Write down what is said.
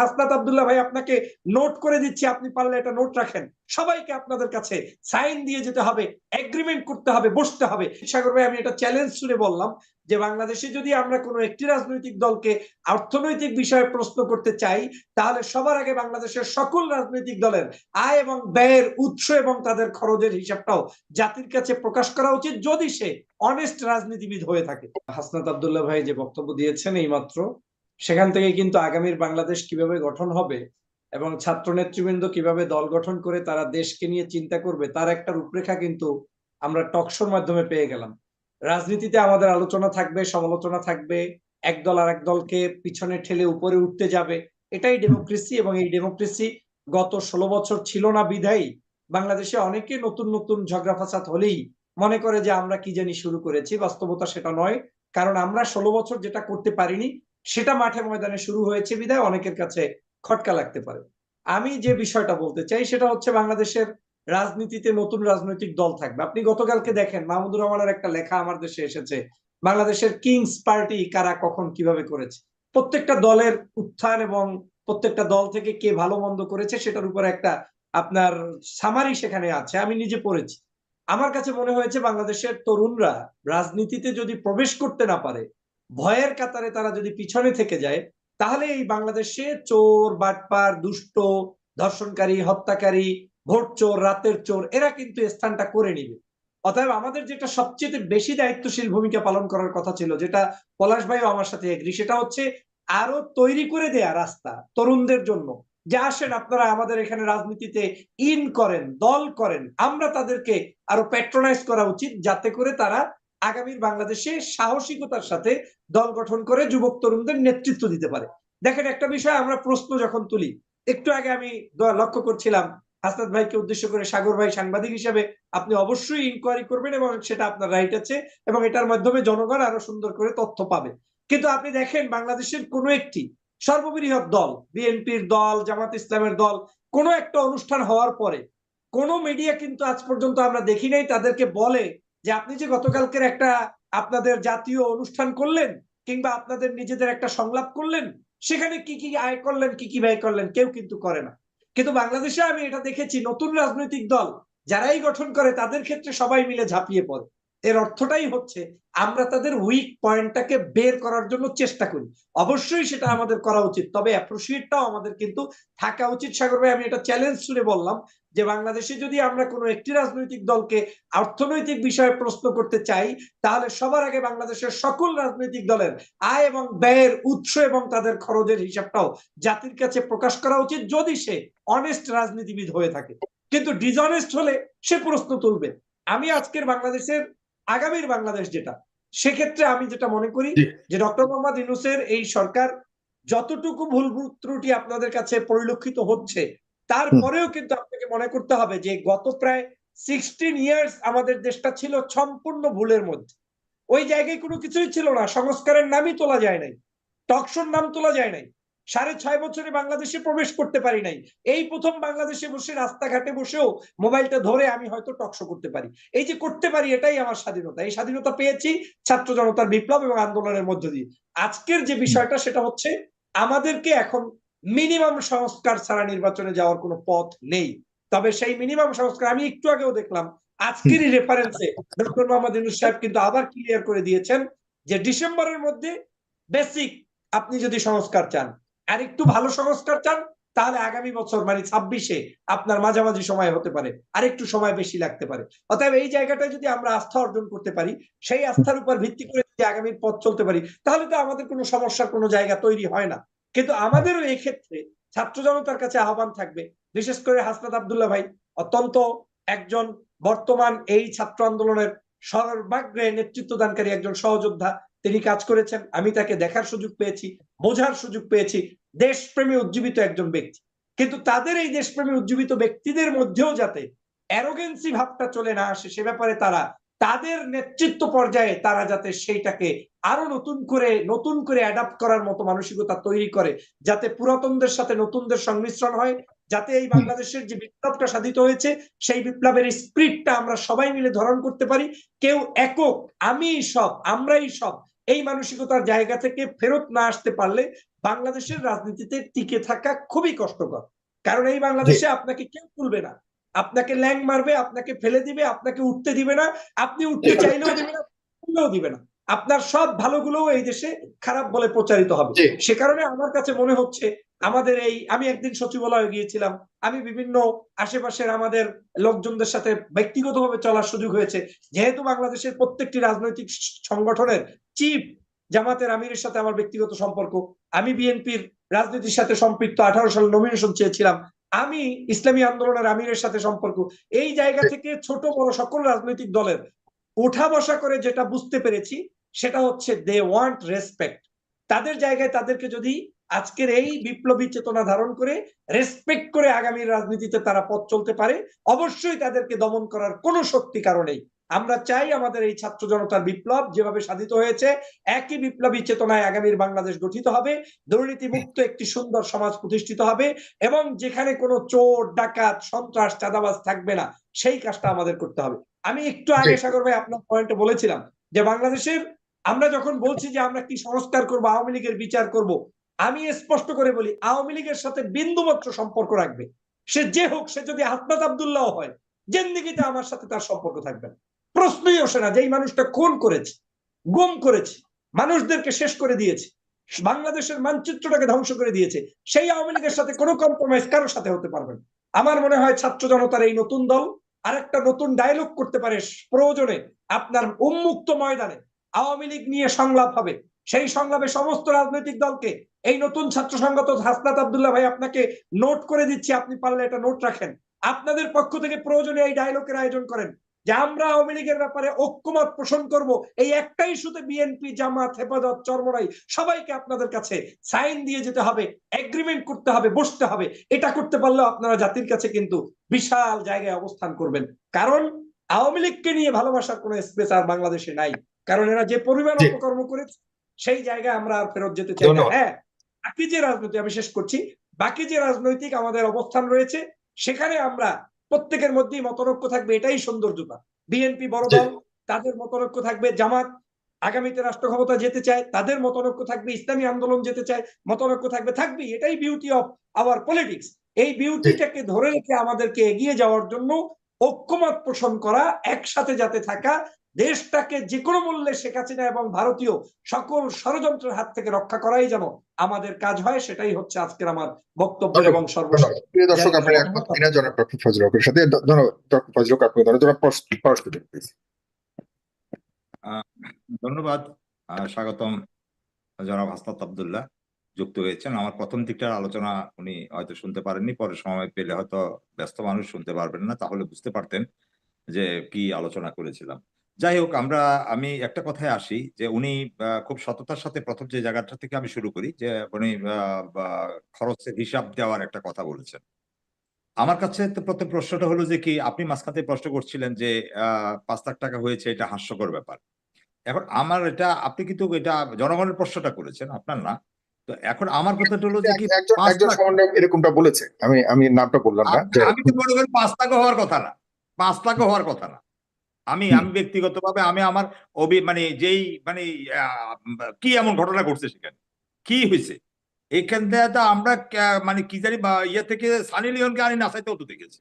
হাসনাত আব্দুল্লাহ ভাই, আপনাকে নোট করে দিচ্ছি, আপনি পারলে এটা নোট রাখেন। সবাইকে আপনাদের কাছে সাইন দিয়ে যেতে হবে এগ্রিমেন্ট করতে হবে, বসতে হবে। সাগর ভাই, আমি এটা চ্যালেঞ্জ শুনে বললাম যে বাংলাদেশে যদি আমরা কোনো একটি রাজনৈতিক দলকে অর্থনৈতিক বিষয়ে প্রশ্ন করতে চাই, তাহলে সবার আগে বাংলাদেশের সকল রাজনৈতিক দলের আয় এবং ব্যয়ের উৎস এবং তাদের খরচের হিসাবটাও জাতির কাছে প্রকাশ করা উচিত, যদি সে অনেস্ট রাজনীতিবিদ হয়ে থাকে। হাসনাত আবদুল্লাহ ভাই যে বক্তব্য দিয়েছেন এইমাত্র সেখান থেকে কিন্তু আগামীর বাংলাদেশ কীভাবে গঠন হবে এবং ছাত্র নেতৃবৃন্দ কীভাবে দল গঠন করে তারা দেশকে নিয়ে চিন্তা করবে, তার একটা রূপরেখা কিন্তু আমরা টকশোর মাধ্যমে পেয়ে গেলাম। রাজনীতিতে আমাদের আলোচনা থাকবে, সমালোচনা থাকবে এক দল আর এক দলকে পিছনে ঠেলে উপরে উঠতে যাবে। এটাই ডেমোক্রেসি এবং এই ডেমোক্রেসি গত ষোলো বছর ছিল না বিধায়ী। বাংলাদেশে অনেকে নতুন নতুন ঝগড়া ফাসাদ হলেই মনে করে যে আমরা কি জানি শুরু করেছি, বাস্তবতা সেটা নয়। কারণ আমরা ষোলো বছর যেটা করতে পারিনি সেটা মাঠে ময়দানে শুরু হয়েছে, বিধায় অনেকের কাছে খটকা লাগতে পারে। আমি যে বিষয়টা বলতে চাই, সেটা হচ্ছে বাংলাদেশের রাজনীতিতে নতুন রাজনৈতিক দল থাকবে। আপনি গতকালকে দেখেন মাহমুদুর রহমানের একটা লেখা আমার দেশে এসেছে, বাংলাদেশের কিংস পার্টি কারা, কখন, কীভাবে করেছে। প্রত্যেকটা দলের উত্থান এবং প্রত্যেকটা দল থেকে কে ভালো মন্দ করেছে, সেটার উপর একটা আপনার সামারি সেখানে আছে, আমি নিজে পড়েছি। আমার কাছে মনে হয়েছে বাংলাদেশের তরুণরা রাজনীতিতে যদি প্রবেশ করতে না পারে ভয়ের কাতারে তারা যদি পিছনে থেকে যায়, তাহলে এই বাংলাদেশে চোর, বাটপার, দুষ্ট, ধর্ষণকারী, হত্যাকারী, ভোট চোর, রাতের চোর, এরা কিন্তু স্থানটা করে নিবে। অতএব আমাদের যেটা সবচেয়ে বেশি দায়িত্বশীল ভূমিকা পালন করার কথা ছিল, যেটা পলাশ ভাইও আমার সাথে এগ্রি সেটা হচ্ছে আরও তৈরি করে দেয়া রাস্তা তরুণদের জন্য। যে আসেন, আপনারা আমাদের এখানে রাজনীতিতে ইন করেন, দল করেন, আমরা তাদেরকে আরও প্যাট্রোনাইজ করা উচিত, যাতে করে তারা আগামীর বাংলাদেশে সাহসিকতার সাথে দল গঠন করে যুবক তরুণদের নেতৃত্ব দিতে পারে। দেখেন একটা বিষয়, আমরা প্রশ্ন যখন তুলি, একটু আগে আমি লক্ষ্য করছিলাম, হাসনাত ভাইকে উদ্দেশ্য করে সাগর ভাই সাংবাদিক হিসেবে আপনি অবশ্যই ইনকোয়ারি করবেন এবং সেটা আপনার রাইট আছে এবং এটার মাধ্যমে জনগণ আরও সুন্দর করে তথ্য পাবে। কিন্তু আপনি দেখেন, বাংলাদেশের কোনো একটি সর্ববৃহৎ দল, বিএনপির দল, জামাত ইসলামের দল, কোনো একটা অনুষ্ঠান হওয়ার পরে কোন মিডিয়া কিন্তু আজ পর্যন্ত আমরা দেখি নাই, তাদেরকে বলে যে আপনি যে গতকালকের একটা আপনাদের জাতীয় অনুষ্ঠান করলেন কিংবা আপনাদের নিজেদের একটা সংলাপ করলেন, সেখানে কি কি আয় করলেন, কি কি ব্যয় করলেন, কেউ কিন্তু করে না। কিন্তু বাংলাদেশে আমি এটা দেখেছি, নতুন রাজনৈতিক দল, যারাই গঠন করে, তাদের ক্ষেত্রে সবাই মিলে ঝাঁপিয়ে পড়ে। এর অর্থটাই হচ্ছে আমরা তাদের উইক পয়েন্টটাকে বের করার জন্য চেষ্টা করি। অবশ্যই সেটা আমাদের করা উচিত, তবে অ্যাপ্রোসিয়েটটাও আমাদের কিন্তু থাকা উচিত। সাগর ভাই, আমি এটা চ্যালেঞ্জ শুনে বললাম যে, বাংলাদেশে যদি আমরা কোনো একটি রাজনৈতিক দলকে অর্থনৈতিক বিষয়ে প্রশ্ন করতে চাই, তাহলে সবার আগে বাংলাদেশের সকল রাজনৈতিক দলের আয় এবং ব্যয়ের উৎস এবং তাদের খরচের হিসাবটাও জাতির কাছে প্রকাশ করা উচিত, যদি সে অনেস্ট রাজনীতিবিদ হয়ে থাকে। কিন্তু ডিসঅনেস্ট হলে সে প্রশ্ন তুলবে। আমি আজকের বাংলাদেশের আগামীর বাংলাদেশ যেটা সেক্ষেত্রে আমি যেটা মনে করি যে ডক্টর মোহাম্মদ ইনুসের এই সরকার যতটুকু ভুল ত্রুটি আপনাদের কাছে পরিলক্ষিত হচ্ছে তারপরেও কিন্তু আপনাকে মনে করতে হবে যে গত প্রায় সিক্সটিন ইয়ার্স আমাদের দেশটা ছিল সম্পূর্ণ ভুলের মধ্যে। ওই জায়গায় কোনো কিছুই ছিল না সংস্কারের নামই তোলা যায় নাই টকশোর নাম তোলা যায় নাই। সাড়ে ছয় বছরে বাংলাদেশে প্রবেশ করতে পারি নাই। এই প্রথম বাংলাদেশে বসে রাস্তাঘাটে বসেও মোবাইলটা ধরে আমি হয়তো টকশো করতে পারি। এই যে করতে পারি, এটাই আমার স্বাধীনতা। এই স্বাধীনতা পেয়েছি ছাত্র জনতার বিপ্লব এবং আন্দোলনের মধ্য দিয়ে। আজকের যে বিষয়টা, সেটা হচ্ছে আমাদেরকে এখন মিনিমাম সংস্কার ছাড়া নির্বাচনে যাওয়ার কোনো পথ নেই। তবে সেই মিনিমাম সংস্কার আমি একটু আগেও দেখলাম। আজকেরই রেফারেন্সে ডক্টর মোহাম্মদ ইউনুস সাহেব কিন্তু আবার ক্লিয়ার করে দিয়েছেন যে ডিসেম্বরের মধ্যে বেসিক আপনি যদি সংস্কার চান আর একটু ভালো সংস্কার চান, তাহলে আগামী বছর মানে ছাব্বিশে আপনার মাঝামাঝি সময় হতে পারে, আর একটু সময় বেশি লাগতে পারে। অতএব এই জায়গাটায় যদি আমরা আস্থা অর্জন করতে পারি, সেই আস্থার উপর ভিত্তি করে যদি আগামীর পথ চলতে পারি, তাহলে তো আমাদের কোনো সমস্যার কোনো জায়গা তৈরি হয় না। কিন্তু আমাদেরও এই ক্ষেত্রে ছাত্র জনতার কাছে আহ্বান থাকবে, বিশেষ করে হাসনাত আবদুল্লাহ ভাই, অত্যন্ত একজন বর্তমান এই ছাত্র আন্দোলনের সর্বাগ্রে নেতৃত্ব দানকারী একজন সহযোদ্ধা তিনি কাজ করেছেন, আমি তাকে দেখার সুযোগ পেয়েছি, বোঝার সুযোগ পেয়েছি, দেশপ্রেমী উজ্জীবিত একজন ব্যক্তি। কিন্তু তাদের এই দেশপ্রেমী উজ্জীবিত ব্যক্তিদের মধ্যেও যাতে অ্যারোগেন্সি ভাবটা চলে না আসে, সে ব্যাপারে তারা, তাদের নেতৃত্ব পর্যায়ে তারা যাতে সেইটাকে আরও নতুন করে নতুন করে অ্যাডাপ্ট করার মতো মানসিকতা তৈরি করে, যাতে পুরাতনদের সাথে নতুনদের সংমিশ্রণ হয়, যাতে এই বাংলাদেশের যে বিপ্লবটা সাধিত হয়েছে, সেই বিপ্লবের স্প্রিটটা আমরা সবাই মিলে ধারণ করতে পারি। কেউ একক আমি সব, আমরাই সব এই মানসিকতার জায়গা থেকে ফেরত না আসতে পারলে বাংলাদেশের রাজনীতিতে টিকে থাকা খুবই কষ্টকর। কারণ এই বাংলাদেশে আপনাকে কেউ তুলবে না। আপনাকে ল্যাং মারবে আপনাকে ফেলে দিবে আপনাকে উঠতে দিবে না। আপনি উঠতে চাইলেও দিবে না তুললেও দিবে না। আপনার সব ভালোগুলোও এই দেশে খারাপ বলে প্রচারিত হবে। সে কারণে আমার কাছে মনে হচ্ছে আমাদের এই, আমি একদিন সচিবালয়ে গিয়েছিলাম। আমি বিভিন্ন আশেপাশের আমাদের লোকজনদের সাথে ব্যক্তিগতভাবে চলার সুযোগ হয়েছে। যেহেতু বাংলাদেশের প্রত্যেকটি রাজনৈতিক সংগঠনের চিফ জামাতের আমিরের সাথে আমার ব্যক্তিগত সম্পর্ক, আমি বিএনপির রাজনীতির সাথে সম্পৃক্ত আঠারো সাল নমিনেশন চেয়েছিলাম। আমি ইসলামী আন্দোলনের আমিরের সাথে সম্পর্ক। এই জায়গা থেকে ছোট বড় সকল রাজনৈতিক দলের ওঠা বসা করে যেটা বুঝতে পেরেছি, সেটা হচ্ছে দে ওয়ান্ট রেসপেক্ট তাদের জায়গায় তাদেরকে যদি আজকের এই বিপ্লবী চেতনা ধারণ করে রেসপেক্ট করে আগামী রাজনীতিতে তারা পথ চলতে পারে অবশ্যই তাদেরকে দমন করার কোনো শক্তি কারণেই আমরা চাই আমাদের এই ছাত্র জনতার বিপ্লব যেভাবে সাধিত হয়েছে একই বিপ্লবী চেতনায় আগামীর বাংলাদেশ গঠিত হবে দুর্নীতি মুক্ত একটি সুন্দর সমাজ প্রতিষ্ঠিত হবে এবং যেখানে কোনো চোর ডাকাত সন্ত্রাস চাঁদাবাজ থাকবে না সেই কাজটা আমাদের করতে হবে। আমি একটু আগে সাগর ভাই আপনার পয়েন্টে বলেছিলাম যে বাংলাদেশের আমরা যখন বলছি যে আমরা কি সংস্কার করব আওয়ামী লীগের বিচার করব আমি স্পষ্ট করে বলি, আওয়ামী লীগের সাথে বিন্দুমাত্র সম্পর্ক রাখবে। সে যে হোক, সে যদি হাসনাত আবদুল্লাহ হয়, জেন্দিগিতে আমার সাথে তার সম্পর্ক থাকবে না। প্রশ্নই আসে না যে এই মানুষটা খুন করেছে, গুম করেছে, মানুষদেরকে শেষ করে দিয়েছে, বাংলাদেশের মানচিত্রটাকে ধ্বংস করে দিয়েছে, সেই আওয়ামী লীগের সাথে কোনো কম্প্রোমাইজ কারোর সাথে হতে পারবে না। আমার মনে হয় ছাত্র জনতার এই নতুন দল আরেকটা নতুন ডায়লগ করতে পারে প্রয়োজনে আপনার উন্মুক্ত ময়দানে। আওয়ামী লীগ নিয়ে সংলাপ হবে। সেই সংলাপে সমস্ত রাজনৈতিক দলকে, এই নতুন ছাত্র সংগত হাসনাত আবদুল্লাহ ভাই আপনাকে নোট করে দিচ্ছি, আপনি পারলে এটা নোট রাখেন। আপনাদের পক্ষ থেকে প্রয়োজনে এই ডায়লগের আয়োজন করেন, যে আমরা আওয়ামী লীগের ব্যাপারে ঐক্যমত পোষণ করব। এই একটাই ইস্যুতে বিএনপি জামাত, হেফাজত চরমরাই সবাইকে আপনাদের কাছে সাইন দিয়ে যেতে হবে এগ্রিমেন্ট করতে হবে, বসতে হবে। এটা করতে পারলেও আপনারা জাতির কাছে কিন্তু বিশাল জায়গায় অবস্থান করবেন। কারণ আওয়ামী লীগকে নিয়ে ভালোবাসার কোনো স্পেস আর বাংলাদেশে নাই। কারণ এরা যে পরিমাণ। অপকর্ম করেছে সেই জায়গায় আমরা আর ফেরত যেতে চাই না। হ্যাঁ বাকি যে রাজনীতি আমি শেষ করছি বাকি যে রাজনৈতিক আমাদের অবস্থান রয়েছে সেখানে আমরা প্রত্যেকের মধ্যেই মতনৈক্য থাকবে এটাই সৌন্দর্যতা বিএনপি বড়। দল তাদের মতনৈক্য থাকবে জামাত আগামীতে রাষ্ট্র ক্ষমতা যেতে চায় তাদের মতনৈক্য থাকবে ইসলামী আন্দোলন যেতে চায় মতনৈক্য থাকবে থাকবে এটাই বিউটি অফ আওয়ার পলিটিক্স এই বিউটিটাকে ধরে রেখে আমাদেরকে এগিয়ে যাওয়ার জন্য ঐক্যমত পোষণ করা একসাথে যাতে থাকা দেশটাকে যে কোনো মূল্যে শেখ হাসিনা এবং ভারতীয় সকল ষড়যন্ত্রের হাত থেকে রক্ষা করাই যেন আমাদের কাজ হয় সেটাই হচ্ছে আজকের আমার বক্তব্য। এবং সর্বশেষ। ধন্যবাদ। প্রিয় দর্শক আপনার একমত কিনা জনাব ডক্টর ফজল হকের সাথে। ধন্যবাদ ডক্টর ফজল হক আপনি ধন্যবাদ। জনাব পরশ- পরশ পেটেল, please। ধন্যবাদ। আহ, স্বাগতম জনাব হাসনাত আবদুল্লাহ যুক্ত হয়েছেন। আমার প্রথম দিকটার আলোচনা উনি হয়তো শুনতে পারেননি পরে সময় পেলে হয়তো ব্যস্ত মানুষ শুনতে পারবেন না তাহলে বুঝতে পারতেন যে কি আলোচনা করেছিলাম। যাই হোক আমরা আমি একটা কথায় আসি যে উনি খুব সততার সাথে প্রথম যে জায়গাটা থেকে আমি শুরু করি যে উনি খরচের হিসাব দেওয়ার একটা কথা বলেছেন। আমার কাছে প্রথম প্রশ্নটা হলো যে কি আপনি মাঝখানে প্রশ্ন করছিলেন যে পাঁচ লাখ টাকা হয়েছে এটা হাস্যকর ব্যাপার। এখন আমার এটা আপনি কিন্তু এটা জনগণের প্রশ্নটা করেছেন আপনার না। তো এখন আমার কথাটা হলো যে কি একজন সমন্বয়ক এরকমটা বলেছে। আমি আমি নামটা বললাম না। আমি তো মনে করি পাঁচ লাখ হওয়ার কথা না। পাঁচ লাখ হওয়ার কথা না। আমি। আমি ব্যক্তিগতভাবে আমি আমার অভি মানে যেই মানে কি এমন ঘটনা ঘটছে সেখানে? কি হয়েছে এখান থেকে তো আমরা মানে কি জানি বা ইয়ে থেকে সানি লিওনকে আনি নাসাইতেও তো দেখেছি।